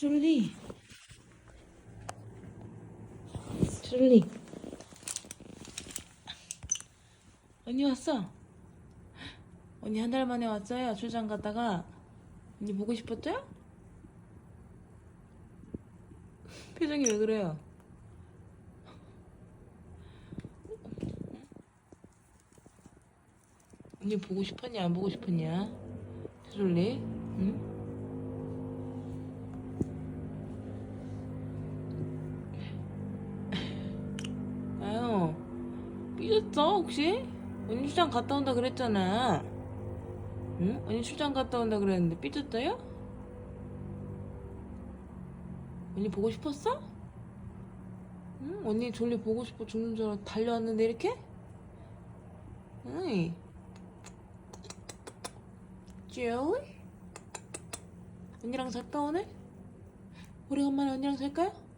트롤리. 트롤리. 언니 왔어? 언니 한 달 만에 왔어요. 출장 갔다가 언니 보고 싶었죠? 표정이 왜 그래요? 언니 보고 싶었냐 안 보고 싶었냐? 트롤리? 응? 삐졌어 혹시? 언니 출장 갔다 온다 그랬잖아 응? 언니 출장 갔다 온다 그랬는데 삐졌어요? 언니 보고 싶었어? 응? 언니 졸리 보고 싶어 죽는 줄 알아 달려왔는데 이렇게? 어이 졸리? 언니랑 살까 오늘? 오래간만에 언니랑 살까요?